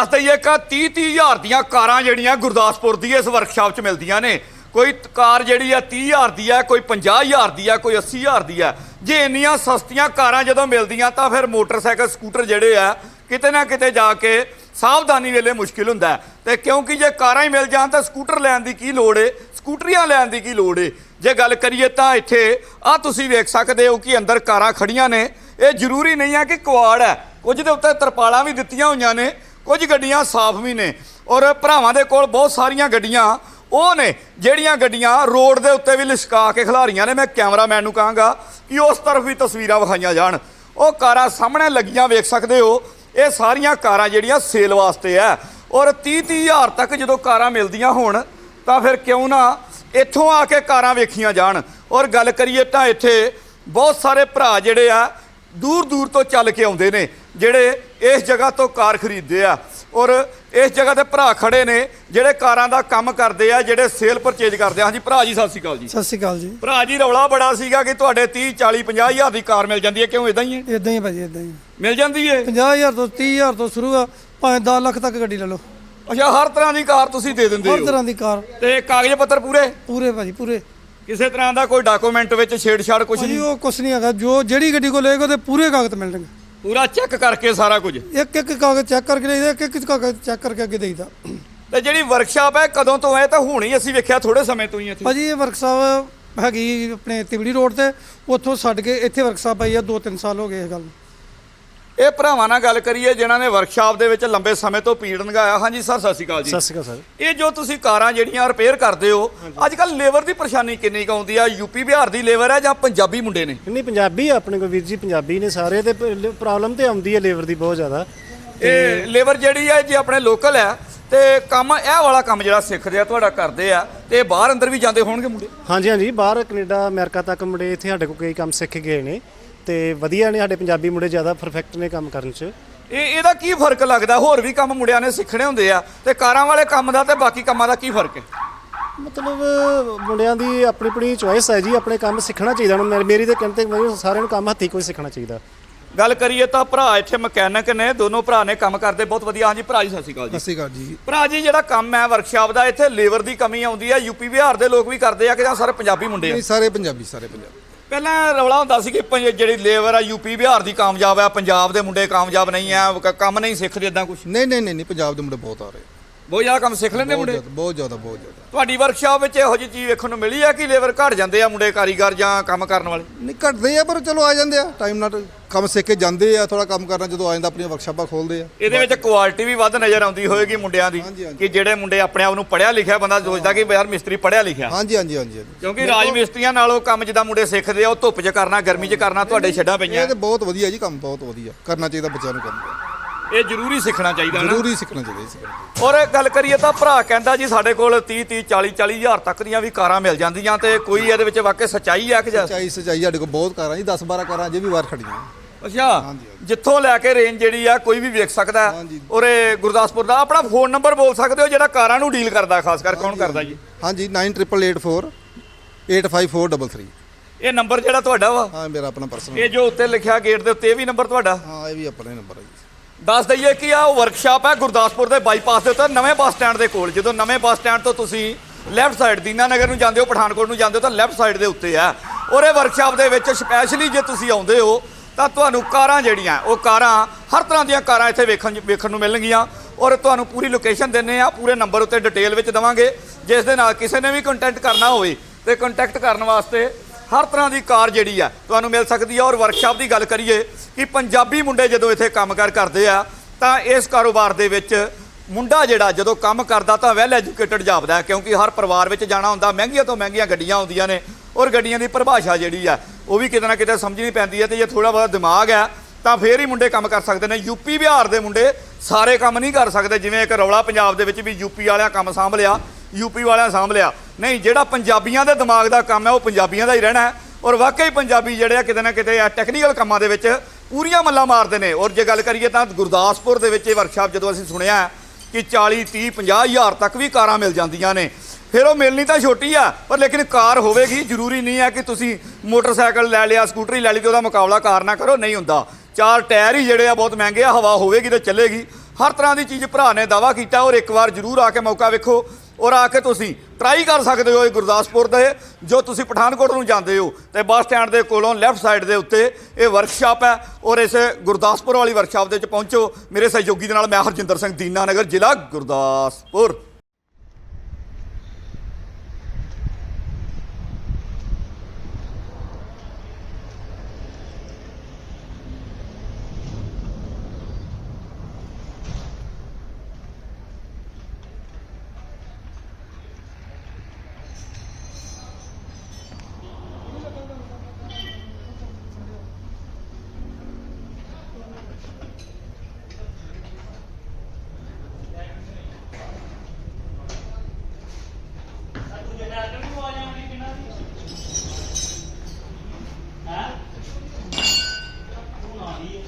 ਦੱਸ ਦਈਏ ਕਿ 30 30 ਹਜ਼ਾਰ ਦੀਆਂ ਕਾਰਾਂ ਜਿਹੜੀਆਂ ਗੁਰਦਾਸਪੁਰ ਦੀ ਇਸ ਵਰਕਸ਼ਾਪ 'ਚ ਮਿਲਦੀਆਂ ਨੇ। ਕੋਈ ਕਾਰ ਜਿਹੜੀ ਆ 30 ਹਜ਼ਾਰ ਦੀ ਆ, ਕੋਈ 50 ਹਜ਼ਾਰ ਦੀ ਆ, ਕੋਈ 80 ਹਜ਼ਾਰ ਦੀ ਆ। ਜੇ ਇੰਨੀਆਂ ਸਸਤੀਆਂ ਕਾਰਾਂ ਜਦੋਂ ਮਿਲਦੀਆਂ ਤਾਂ ਫਿਰ ਮੋਟਰਸਾਈਕਲ, ਸਕੂਟਰ ਜਿਹੜੇ ਆ, ਕਿਤੇ ਨਾ ਕਿਤੇ ਜਾ ਕੇ ਸਾਵਧਾਨੀ ਵੇਲੇ ਮੁਸ਼ਕਿਲ ਹੁੰਦਾ ਹੈ। ਤੇ ਕਿਉਂਕਿ ਜੇ ਕਾਰਾਂ ਹੀ ਮਿਲ ਜਾਣ ਤਾਂ ਸਕੂਟਰ ਲੈਣ ਦੀ ਕੀ ਲੋੜ ਏ? ਸਕੂਟਰੀਆਂ ਲੈਣ ਦੀ ਕੀ ਲੋੜ ਏ? ਜੇ ਗੱਲ ਕਰੀਏ ਤਾਂ ਇੱਥੇ ਆ ਤੁਸੀਂ ਵੇਖ ਸਕਦੇ ਹੋ ਕਿ ਅੰਦਰ ਕਾਰਾਂ ਖੜੀਆਂ ਨੇ। ਇਹ ਜ਼ਰੂਰੀ ਨਹੀਂ ਹੈ ਕਿ ਕੁਆੜ ਹੈ। ਕੁਝ ਦੇ ਉੱਤੇ ਤਰਪਾਲਾਂ ਵੀ ਦਿੱਤੀਆਂ ਹੋਈਆਂ ਨੇ। ਕੁਝ ਗੱਡੀਆਂ ਸਾਫ਼ ਵੀ ਨੇ ਔਰ ਭਰਾਵਾਂ ਦੇ ਕੋਲ ਬਹੁਤ ਸਾਰੀਆਂ ਗੱਡੀਆਂ ਉਹ ਨੇ ਜਿਹੜੀਆਂ ਗੱਡੀਆਂ ਰੋਡ ਦੇ ਉੱਤੇ ਵੀ ਲਿਸ਼ਕਾ ਕੇ ਖਿਲਾਰੀਆਂ ਨੇ, ਮੈਂ ਕੈਮਰਾਮੈਨ ਨੂੰ ਕਹਾਂਗਾ ਕਿ ਉਸ ਤਰਫ ਵੀ ਤਸਵੀਰਾਂ ਵਿਖਾਈਆਂ ਜਾਣ। ਉਹ ਕਾਰਾਂ ਸਾਹਮਣੇ ਲੱਗੀਆਂ ਵੇਖ ਸਕਦੇ ਹੋ, ਇਹ ਸਾਰੀਆਂ ਕਾਰਾਂ ਜਿਹੜੀਆਂ ਸੇਲ ਵਾਸਤੇ ਆ। ਔਰ 30 30 ਹਜ਼ਾਰ ਤੱਕ ਜਦੋਂ ਕਾਰਾਂ ਮਿਲਦੀਆਂ ਹੋਣ, ਤਾਂ ਫਿਰ ਕਿਉਂ ਨਾ ਇੱਥੋਂ ਆ ਕੇ ਕਾਰਾਂ ਵੇਖੀਆਂ ਜਾਣ। ਔਰ ਗੱਲ ਕਰੀਏ ਤਾਂ ਇੱਥੇ ਬਹੁਤ ਸਾਰੇ ਭਰਾ ਜਿਹੜੇ ਆ ਦੂਰ ਦੂਰ ਤੋਂ ਚੱਲ ਕੇ ਆਉਂਦੇ ਨੇ। ਜਿਹੜੇ ਇਸ ਜਗ੍ਹਾ ਤੋਂ ਕਾਰ ਖਰੀਦਦੇ ਆ ਔਰ ਇਸ ਜਗ੍ਹਾ ਤੇ ਭਰਾ ਖੜੇ ਨੇ ਜਿਹੜੇ ਕਾਰਾਂ ਦਾ ਕੰਮ ਕਰਦੇ ਆ ਜਿਹੜੇ ਸੇਲ ਪਰਚੇਜ ਕਰਦੇ ਆ। ਹਾਂਜੀ ਭਰਾ ਜੀ ਸਤਿ ਸ਼੍ਰੀ ਅਕਾਲ ਜੀ। ਸਤਿ ਸ਼੍ਰੀ ਅਕਾਲ ਜੀ। ਭਰਾ ਜੀ ਰੌਲਾ ਬੜਾ ਸੀਗਾ ਕਿ ਤੁਹਾਡੇ 30 40 50 ਹਜ਼ਾਰ ਦੀ ਕਾਰ ਮਿਲ ਜਾਂਦੀ ਹੈ। ਕਿਉਂ ਇਦਾਂ ਹੀ ਹੈ? ਇਦਾਂ ਹੀ ਭਾਜੀ ਇਦਾਂ ਹੀ ਮਿਲ ਜਾਂਦੀ ਹੈ? 50000 ਤੋਂ 30000 ਤੋਂ ਸ਼ੁਰੂ ਆ ਭਾਵੇਂ 10 ਲੱਖ ਤੱਕ ਗੱਡੀ ਲੈ ਲਓ। ਅੱਛਾ ਹਰ ਤਰ੍ਹਾਂ ਦੀ ਕਾਰ ਤੁਸੀਂ ਦੇ ਦਿੰਦੇ ਹਰ ਹੋ? ਤਰ੍ਹਾਂ ਦੀ ਕਾਰ। ਤੇ ਕਾਗਜ਼ ਪੱਤਰ ਪੂਰੇ? ਪੂਰੇ ਭਾਜੀ ਪੂਰੇ। ਕਿਸੇ ਤਰ੍ਹਾਂ ਦਾ ਕੋਈ ਡਾਕੂਮੈਂਟ ਵਿੱਚ ਛੇੜਛਾੜ ਕੁਝ ਨਹੀਂ? ਉਹ ਕੁਛ ਨਹੀਂ ਹੈਗਾ। ਜੋ ਜਿਹੜੀ ਗੱਡੀ ਕੋ ਲਏਗਾ ਉਹਦੇ ਪੂਰੇ ਕਾਗਜ਼ ਮਿਲਣਗੇ। ਪੂਰਾ ਚੈੱਕ ਕਰਕੇ ਸਾਰਾ ਕੁਝ। ਇੱਕ ਇੱਕ ਕਾਗਜ਼ ਚੈੱਕ ਕਰਕੇ ਦੇਈਦਾ ਇੱਕ ਇੱਕ ਕਾਗਜ਼ ਚੈੱਕ ਕਰਕੇ ਅੱਗੇ ਦੇਈਦਾ। ਤੇ ਜਿਹੜੀ ਵਰਕਸ਼ਾਪ ਹੈ ਕਦੋਂ ਤੋਂ ਹੈ ਤਾਂ ਹੁਣ ਹੀ ਅਸੀਂ ਵੇਖਿਆ ਥੋੜੇ ਸਮੇਂ ਤੋਂ ਹੀ ਇੱਥੇ। ਭਾਜੀ ਇਹ ਵਰਕਸ਼ਾਪ ਹੈਗੀ ਆਪਣੇ ਤਿਵੜੀ ਰੋਡ ਤੇ ਉੱਥੋਂ ਛੱਡ ਕੇ ਇੱਥੇ ਵਰਕਸ਼ਾਪ ਆਈ ਆ 2-3 ਸਾਲ ਹੋ ਗਏ ਇਹ ਗੱਲ ਨੂੰ। ਇਹ ਭਰਾਵਾਂ ਨਾਲ ਗੱਲ ਕਰੀਏ ਜਿਨ੍ਹਾਂ ਨੇ ਵਰਕਸ਼ਾਪ ਦੇ ਵਿੱਚ ਲੰਬੇ ਸਮੇਂ ਤੋਂ ਪੀੜ ਲਗਾਇਆ ਹਾਂਜੀ ਸਰ ਸਤਿ ਸ਼੍ਰੀ ਅਕਾਲ ਜੀ। ਸਤਿ ਸ਼੍ਰੀ ਅਕਾਲ ਸਰ। ਇਹ ਜੋ ਤੁਸੀਂ ਕਾਰਾਂ ਜਿਹੜੀਆਂ ਰਿਪੇਅਰ ਕਰਦੇ ਹੋ ਅੱਜ ਕੱਲ ਲੇਬਰ ਦੀ ਪਰੇਸ਼ਾਨੀ ਕਿੰਨੀ ਕੁ ਆਉਂਦੀ ਆ? ਯੂਪੀ ਬਿਹਾਰ ਦੀ ਲੇਬਰ ਹੈ ਜਾਂ ਪੰਜਾਬੀ ਮੁੰਡੇ ਨੇ? ਨਹੀਂ ਪੰਜਾਬੀ ਆ ਆਪਣੇ ਕੋਲ ਵੀਰ ਜੀ ਪੰਜਾਬੀ ਨੇ ਸਾਰੇ ਤੇ ਪ੍ਰੋਬਲਮ ਤੇ ਆਉਂਦੀ ਹੈ ਲੇਬਰ ਦੀ ਬਹੁਤ ਜ਼ਿਆਦਾ। ਇਹ ਲੇਬਰ ਜਿਹੜੀ ਹੈ ਜੇ ਆਪਣੇ ਲੋਕਲ ਹੈ ਤੇ ਕੰਮ ਇਹ ਵਾਲਾ ਕੰਮ ਜਿਹੜਾ ਸਿੱਖਦੇ ਆ ਤੁਹਾਡਾ ਕਰਦੇ ਆ। ਤੇ ਬਾਹਰ ਅੰਦਰ ਵੀ ਜਾਂਦੇ ਹੋਣਗੇ ਮੁੰਡੇ? ਹਾਂਜੀ ਹਾਂਜੀ। ਬਾਹਰ ਕੈਨੇਡਾ ਅਮਰੀਕਾ ਤੱਕ ਮੁੰਡੇ ਇੱਥੇ ਸਾਡੇ ਕੋਲ ਕਈ ਕੰਮ ਸਿੱਖ ਗਏ ਨੇ। ਤੇ ਵਧੀਆ ਨੇ ਸਾਡੇ ਪੰਜਾਬੀ ਮੁੰਡੇ ਜ਼ਿਆਦਾ ਪਰਫੈਕਟ ਨੇ ਕੰਮ ਕਰਨ 'ਚ। ਇਹ ਇਹਦਾ ਕੀ ਫ਼ਰਕ ਲੱਗਦਾ? ਹੋਰ ਵੀ ਕੰਮ ਮੁੰਡਿਆਂ ਨੇ ਸਿੱਖਣੇ ਹੁੰਦੇ ਆ ਤੇ ਕਾਰਾਂ ਵਾਲੇ ਕੰਮ ਦਾ ਤੇ ਬਾਕੀ ਕੰਮਾਂ ਦਾ ਕੀ ਫ਼ਰਕ ਹੈ? ਮਤਲਬ ਮੁੰਡਿਆਂ ਦੀ ਆਪਣੀ ਆਪਣੀ ਚੋਇਸ ਹੈ ਜੀ ਆਪਣੇ ਕੰਮ ਸਿੱਖਣਾ ਚਾਹੀਦਾ। ਉਹਨਾਂ ਨੂੰ ਮੇਰੀ ਤੇ ਕਹਿੰਦੇ ਮੈਨੂੰ ਸਾਰਿਆਂ ਨੂੰ ਕੰਮ ਹੱਥੀਂ ਕੋਈ ਸਿੱਖਣਾ ਚਾਹੀਦਾ। ਗੱਲ ਕਰੀਏ ਤਾਂ ਭਰਾ ਇੱਥੇ ਮਕੈਨਿਕ ਨੇ ਦੋਨੋਂ ਭਰਾ ਨੇ ਕੰਮ ਕਰਦੇ। ਬਹੁਤ ਵਧੀਆ। ਹਾਂਜੀ ਭਰਾ ਜੀ ਸਤਿ ਸ਼੍ਰੀ ਅਕਾਲ ਜੀ। ਸਤਿ ਸ਼੍ਰੀ ਅਕਾਲ ਜੀ। ਭਰਾ ਜੀ ਜਿਹੜਾ ਕੰਮ ਹੈ ਵਰਕਸ਼ਾਪ ਦਾ ਇੱਥੇ ਲੇਬਰ ਦੀ ਕਮੀ ਆਉਂਦੀ ਹੈ। ਯੂਪੀ ਬਿਹਾਰ ਦੇ ਲੋਕ ਵੀ ਕਰਦੇ ਆ ਕਿ ਜਾਂ ਸਾਰੇ ਪੰਜਾਬੀ ਮੁੰਡੇ ਆ? ਨਹੀਂ ਸਾਰੇ ਪੰਜਾਬੀ ਸਾਰੇ ਪੰਜਾਬੀ। ਪਹਿਲਾਂ ਰੌਲਾ ਹੁੰਦਾ ਸੀ ਕਿ ਪੰਜ- ਜਿਹੜੀ ਲੇਬਰ ਆ ਯੂਪੀ ਬਿਹਾਰ ਦੀ ਕਾਮਯਾਬ ਆ, ਪੰਜਾਬ ਦੇ ਮੁੰਡੇ ਕਾਮਯਾਬ ਨਹੀਂ ਆ, ਕ- ਕੰਮ ਨਹੀਂ ਸਿੱਖਦੇ ਇਦਾਂ ਕੁਝ ਨਹੀਂ ਨਹੀਂ ਨਹੀਂ ਨਹੀਂ, ਪੰਜਾਬ ਦੇ ਮੁੰਡੇ ਬਹੁਤ ਆ ਰਹੇ ਬਹੁਤ ਜ਼ਿਆਦਾ ਕੰਮ ਸਿੱਖ ਲੈਂਦੇ ਬਹੁਤ ਮੁੰਡੇ? ਜ਼ਿਆਦਾ ਬਹੁਤ ਜ਼ਿਆਦਾ ਬਹੁਤ ਜ਼ਿਆਦਾ। ਤੁਹਾਡੀ ਵਰਕਸ਼ਾਪ ਵਿੱਚ ਇਹੋ ਜਿਹੀ ਚੀਜ਼ ਵੇਖਣ ਨੂੰ ਮਿਲੀ ਆ ਕਿ ਲੇਬਰ ਘਟ ਜਾਂਦੇ ਆ ਮੁੰਡੇ ਕਾਰੀਗਰ ਜਾਂ ਕੰਮ ਕਰਨ ਵਾਲੇ? ਨਹੀਂ ਘਟਦੇ ਆ ਪਰ ਚਲੋ ਆ ਜਾਂਦੇ ਆ। ਟਾਈਮ ਨਾਲ ਕੰਮ ਸਿੱਖ ਕੇ ਜਾਂਦੇ ਆ ਥੋੜਾ ਕੰਮ ਕਰਨਾ ਜਦੋਂ ਆ ਜਾਂਦਾ ਆਪਣੀਆਂ ਵਰਕਸ਼ਾਪਾਂ ਖੋਲਦੇ ਆ। ਇਹਦੇ ਵਿੱਚ ਕੁਆਲਿਟੀ ਵੀ ਵੱਧ ਨਜ਼ਰ ਆਉਂਦੀ ਹੋਏਗੀ ਮੁੰਡਿਆਂ ਦੀ ਹਾਂਜੀ, ਹਾਂਜੀ। ਕਿ ਜਿਹੜੇ ਮੁੰਡੇ ਆਪਣੇ ਆਪ ਨੂੰ ਪੜਿਆ ਲਿਖਿਆ ਬੰਦਾ ਸੋਚਦਾ ਕਿ ਯਾਰ ਮਿਸਤਰੀ ਪੜਿਆ ਲਿਖਿਆ। ਹਾਂਜੀ ਹਾਂਜੀ ਹਾਂਜੀ ਹਾਂਜੀ। ਕਿਉਂਕਿ ਰਾਜ ਮਿਸਤਰੀਆਂ ਨਾਲੋਂ ਕੰਮ ਜਿੱਦਾਂ ਮੁੰਡੇ ਸਿੱਖਦੇ ਆ ਉਹ ਧੁੱਪ 'ਚ ਕਰਨਾ ਗਰਮੀ 'ਚ ਕਰਨਾ ਤੁਹਾਡੇ ਛੱਡਾਂ ਪਈਆਂ। ਇਹ ਤੇ ਬਹੁਤ ਵਧੀਆ ਜੀ ਕੰਮ ਬਹੁਤ ਵਧੀਆ। ਕਰਨਾ ਚਾਹੀਦਾ ਬੱਚਿਆਂ ਨੂੰ ਕੰਮ। ਇਹ ਜ਼ਰੂਰੀ ਸਿੱਖਣਾ ਚਾਹੀਦਾ ਨਾ। ਜ਼ਰੂਰੀ ਸਿੱਖਣਾ ਚਾਹੀਦਾ ਜੀ। ਸਿੱਖਣਾ ਚਾਹੀਦਾ। ਔਰ ਗੱਲ ਕਰੀਏ ਤਾਂ ਭਰਾ ਕਹਿੰਦਾ ਜੀ ਸਾਡੇ ਕੋਲ 30 30 40 40 ਹਜ਼ਾਰ ਤੱਕ ਦੀਆਂ ਵੀ ਕਾਰਾਂ ਮਿਲ ਜਾਂਦੀਆਂ ਤੇ ਕੋਈ ਇਹਦੇ ਵਿੱਚ ਵਾਕਿਆ ਸੱਚਾਈ ਆ ਕਿ ਜਾਂ ਸੱਚਾਈ ਸੱਚਾਈ ਸਾਡੇ ਕੋਲ ਬਹੁਤ ਕਾਰਾਂ ਜੀ 10 12 ਕਾਰਾਂ ਅਜੇ ਵੀ ਵਾਰ ਖੜੀਆਂ। ਅੱਛਾ ਹਾਂਜੀ, ਜਿੱਥੋਂ ਲੈ ਕੇ ਰੇਂਜ ਜਿਹੜੀ ਆ ਕੋਈ ਵੀ ਵੇਖ ਸਕਦਾ। ਹਾਂਜੀ। ਔਰ ਇਹ ਗੁਰਦਾਸਪੁਰ ਦਾ ਆਪਣਾ ਫੋਨ ਨੰਬਰ ਬੋਲ ਸਕਦੇ ਹੋ ਜਿਹੜਾ ਕਾਰਾਂ ਨੂੰ ਡੀਲ ਕਰਦਾ ਖਾਸ ਕਰ ਕੌਣ ਕਰਦਾ ਜੀ? ਹਾਂਜੀ। 9884 85433 ਇਹ ਨੰਬਰ ਜਿਹੜਾ ਤੁਹਾਡਾ ਵਾ? ਹਾਂ ਮੇਰਾ ਆਪਣਾ ਪਰਸਨਲ ਇਹ ਜੋ ਉੱਤੇ ਲਿਖਿਆ ਗੇਟ ਦੇ ਉੱਤੇ ਇਹ ਵੀ ਨੰਬਰ ਤੁਹਾਡਾ? ਹਾਂ ਇਹ ਵੀ ਆਪਣਾ ਹੀ ਨੰਬਰ ਹੈ ਜੀ। ਦੱਸ ਦਈਏ ਕਿ ਆ ਉਹ ਵਰਕਸ਼ਾਪ ਹੈ ਗੁਰਦਾਸਪੁਰ ਦੇ ਬਾਈਪਾਸ ਦੇ ਉੱਤੇ, ਨਵੇਂ ਬੱਸ ਸਟੈਂਡ ਦੇ ਕੋਲ। ਜਦੋਂ ਨਵੇਂ ਬੱਸ ਸਟੈਂਡ ਤੋਂ ਤੁਸੀਂ ਲੈਫਟ ਸਾਈਡ ਦੀਨਾ ਨਗਰ ਨੂੰ ਜਾਂਦੇ ਹੋ, ਪਠਾਨਕੋਟ ਨੂੰ ਜਾਂਦੇ ਹੋ, ਤਾਂ ਲੈਫਟ ਸਾਈਡ ਦੇ ਉੱਤੇ ਆ ਔਰ ਇਹ ਵਰਕਸ਼ਾਪ ਦੇ ਵਿੱਚ ਸਪੈਸ਼ਲੀ ਜੇ ਤੁਸੀਂ ਆਉਂਦੇ ਹੋ, ਤਾਂ ਤੁਹਾਨੂੰ ਕਾਰਾਂ ਜਿਹੜੀਆਂ, ਉਹ ਕਾਰਾਂ ਹਰ ਤਰ੍ਹਾਂ ਦੀਆਂ ਕਾਰਾਂ ਇੱਥੇ ਵੇਖਣ ਵੇਖਣ ਨੂੰ ਮਿਲਣਗੀਆਂ। ਔਰ ਤੁਹਾਨੂੰ ਪੂਰੀ ਲੋਕੇਸ਼ਨ ਦਿੰਨੇ ਆ, ਪੂਰੇ ਨੰਬਰ ਉੱਤੇ ਡਿਟੇਲ ਵਿੱਚ ਦਵਾਂਗੇ। ਜਿਸ ਦੇ ਨਾਲ ਕਿਸੇ ਨੇ ਵੀ ਕੰਟੈਕਟ ਕਰਨਾ ਹੋਵੇ, ਤੇ ਕੰਟੈਕਟ ਕਰਨ ਵਾਸਤੇ ਹਰ ਤਰ੍ਹਾਂ ਦੀ ਕਾਰ ਜਿਹੜੀ ਆ, ਤੁਹਾਨੂੰ ਮਿਲ ਸਕਦੀ ਆ। ਔਰ ਵਰਕਸ਼ਾਪ ਦੀ ਗੱਲ ਕਰੀਏ ਕਿ ਪੰਜਾਬੀ ਮੁੰਡੇ ਜਦੋਂ ਇੱਥੇ ਕੰਮਕਾਰ ਕਰਦੇ ਆ, ਤਾਂ ਇਸ ਕਾਰੋਬਾਰ ਦੇ ਵਿੱਚ ਮੁੰਡਾ ਜਿਹੜਾ ਜਦੋਂ ਕੰਮ ਕਰਦਾ ਤਾਂ ਵੈਲ ਐਜੂਕੇਟਡ ਜਾਪਦਾ ਕਿਉਂਕਿ ਹਰ ਪਰਿਵਾਰ ਵਿੱਚ ਜਾਣਾ ਹੁੰਦਾ, ਮਹਿੰਗੀਆਂ ਤੋਂ ਮਹਿੰਗੀਆਂ ਗੱਡੀਆਂ ਆਉਂਦੀਆਂ ਨੇ ਔਰ ਗੱਡੀਆਂ ਦੀ ਪਰਿਭਾਸ਼ਾ ਜਿਹੜੀ ਆ, ਉਹ ਵੀ ਕਿਤੇ ਨਾ ਕਿਤੇ ਸਮਝਣੀ ਪੈਂਦੀ ਹੈ ਤੇ ਜੇ ਥੋੜਾ ਬਹੁਤਾ ਦਿਮਾਗ ਹੈ, ਤਾਂ ਫੇਰ ਹੀ ਮੁੰਡੇ ਕੰਮ ਕਰ ਸਕਦੇ ਨੇ। ਯੂਪੀ ਬਿਹਾਰ ਦੇ ਮੁੰਡੇ ਸਾਰੇ ਕੰਮ ਨਹੀਂ ਕਰ ਸਕਦੇ, ਜਿਵੇਂ ਇੱਕ ਰੌਲਾ ਪੰਜਾਬ ਦੇ ਵਿੱਚ ਵੀ ਯੂਪੀ ਵਾਲਿਆਂ ਕੰਮ ਸਾਂਭ ਲਿਆ ਯੂਪੀ ਵਾਲਿਆਂ ਸਾਂਭ ਲਿਆ। ਨਹੀਂ, ਜਿਹੜਾ ਪੰਜਾਬੀਆਂ ਦੇ ਦਿਮਾਗ ਦਾ ਕੰਮ ਹੈ, ਉਹ ਪੰਜਾਬੀਆਂ ਦਾ ਹੀ ਰਹਿਣਾ ਹੈ। ਔਰ ਵਾਕਈ ਪੰਜਾਬੀ ਜਿਹੜੇ ਆ ਕਿਤੇ ਨਾ ਕਿਤੇ ਆ ਟੈਕਨੀਕਲ ਕੰਮਾਂ ਦੇ ਵਿੱਚ ਪੂਰੀਆਂ ਮੱਲਾਂ ਮਾਰਦੇ ਨੇ। ਔਰ ਜੇ ਗੱਲ ਕਰੀਏ ਤਾਂ ਗੁਰਦਾਸਪੁਰ ਦੇ ਵਿੱਚ ਇਹ ਵਰਕਸ਼ਾਪ ਜਦੋਂ ਅਸੀਂ ਸੁਣਿਆ ਕਿ 40 30 50 ਹਜ਼ਾਰ ਤੱਕ ਵੀ ਕਾਰਾਂ ਮਿਲ ਜਾਂਦੀਆਂ ਨੇ। ਫਿਰ ਉਹ ਮਿਲਣੀ ਤਾਂ ਛੋਟੀ ਆ, ਪਰ ਲੇਕਿਨ ਕਾਰ ਹੋਵੇਗੀ, ਜ਼ਰੂਰੀ ਨਹੀਂ ਹੈ ਕਿ ਤੁਸੀਂ ਮੋਟਰਸਾਈਕਲ ਲੈ ਲਿਆ, ਸਕੂਟਰੀ ਲੈ ਲਈ ਤੇ ਉਹਦਾ ਮੁਕਾਬਲਾ ਕਾਰ ਨਾ ਕਰੋ, ਨਹੀਂ ਹੁੰਦਾ। ਚਾਰ ਟਾਇਰ ਹੀ ਜਿਹੜੇ ਆ ਬਹੁਤ ਮਹਿੰਗੇ ਆ, ਹਵਾ ਹੋਵੇਗੀ ਤੇ ਚੱਲੇਗੀ। ਹਰ ਤਰ੍ਹਾਂ ਦੀ ਚੀਜ਼ ਭਰਾ ਨੇ ਦਾਵਾ ਕੀਤਾ ਔਰ ਇੱਕ ਵਾਰ ਜ਼ਰੂਰ ਆ ਕੇ ਮੌਕਾ ਵੇਖੋ। ਔਰ ਆ ਕੇ ਤੁਸੀਂ ਟਰਾਈ ਕਰ ਸਕਦੇ ਹੋ ਇਹ ਗੁਰਦਾਸਪੁਰ ਦੇ, ਜੋ ਤੁਸੀਂ ਪਠਾਨਕੋਟ ਨੂੰ ਜਾਂਦੇ ਹੋ ਤੇ ਬੱਸ ਸਟੈਂਡ ਦੇ ਕੋਲੋਂ ਲੈਫਟ ਸਾਈਡ ਦੇ ਉੱਤੇ ਇਹ ਵਰਕਸ਼ਾਪ ਹੈ ਔਰ ਇਸ ਗੁਰਦਾਸਪੁਰ ਵਾਲੀ ਵਰਕਸ਼ਾਪ ਦੇ ਵਿੱਚ ਪਹੁੰਚੋ। ਮੇਰੇ ਸਹਿਯੋਗੀ ਦੇ ਨਾਲ ਮੈਂ ਹਰਜਿੰਦਰ ਸਿੰਘ ਦੀਨਾ ਨਗਰ, ਜ਼ਿਲ੍ਹਾ ਗੁਰਦਾਸਪੁਰ। ਹੈ ਤੂੰ ਨਾ ਨਹੀਂ